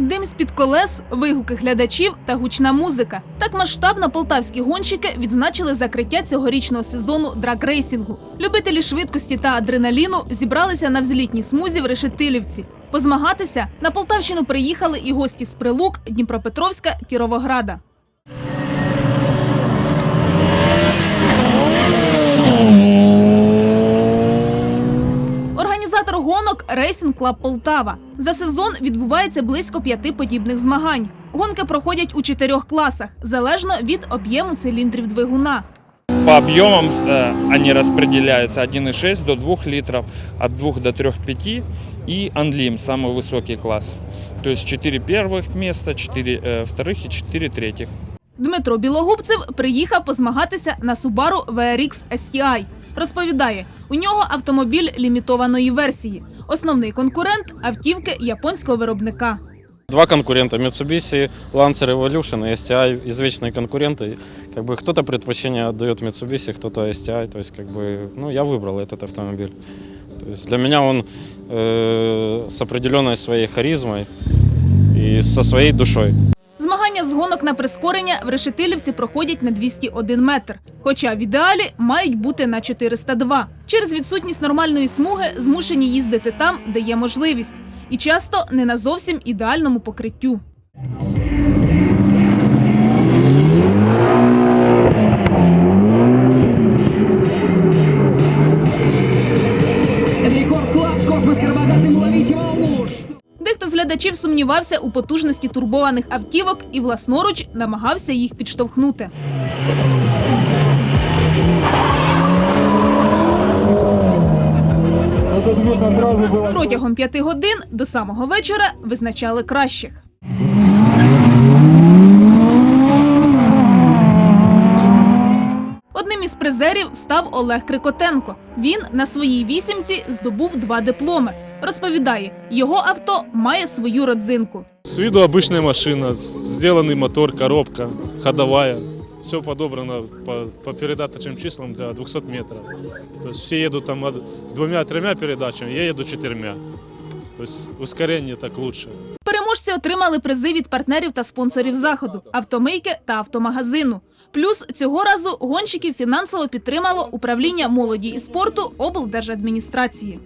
Дим з-під колес, вигуки глядачів та гучна музика. Так масштабно полтавські гонщики відзначили закриття цьогорічного сезону драгрейсінгу. Любителі швидкості та адреналіну зібралися на взлітній смузі в Решетилівці. Позмагатися на Полтавщину приїхали і гості з Прилук, Дніпропетровська, Кіровограда. гонок Racing Club Полтава. За сезон відбувається близько п'яти подібних змагань. Гонки проходять у чотирьох класах, залежно від об'єму циліндрів двигуна. По объемам э, они распределяются 1,6 до 2 литров, от 2 до 3,5 и Анлим, самый высокий класс. То есть 4 первых места, 4 э, вторых и 4 третьих. Дмитро Білогубцев приїхав позмагатися на Subaru VRX STI. Розповідає, у нього автомобіль лімітованої версії. Основний конкурент автівки японського виробника. Два конкурента Mitsubishi, Lancer Evolution и STI извечные конкуренты. Как бы кто-то предпочтение отдает Mitsubishi, кто-то STI. То есть как бы, ну, я выбрал этот автомобиль. То есть для меня он э, с определенной своей харизмой и со своей душой. З гонок на прискорення в Решетилівці проходять на 201 метр. Хоча в ідеалі мають бути на 402. Через відсутність нормальної смуги змушені їздити там, де є можливість, і часто не на зовсім ідеальному покриттю. Глядачів сумнівався у потужності турбованих автівок і власноруч намагався їх підштовхнути. Протягом п'яти годин до самого вечора визначали кращих. Одним із призерів став Олег Крикотенко. Він на своїй вісімці здобув два дипломи. Розповідає, його авто має свою родзинку. С виду обычная машина, сделанный мотор, коробка, ходовая. Все подобрано по, по передаточным числам для 200 метров. То есть все едут там от- двумя-тремя передачами, я еду четырьмя. То есть ускорение так лучше. Переможці отримали призи від партнерів та спонсорів заходу, автомийки та автомагазину. Плюс цього разу гонщиків фінансово підтримало управління молоді і спорту облдержадміністрації.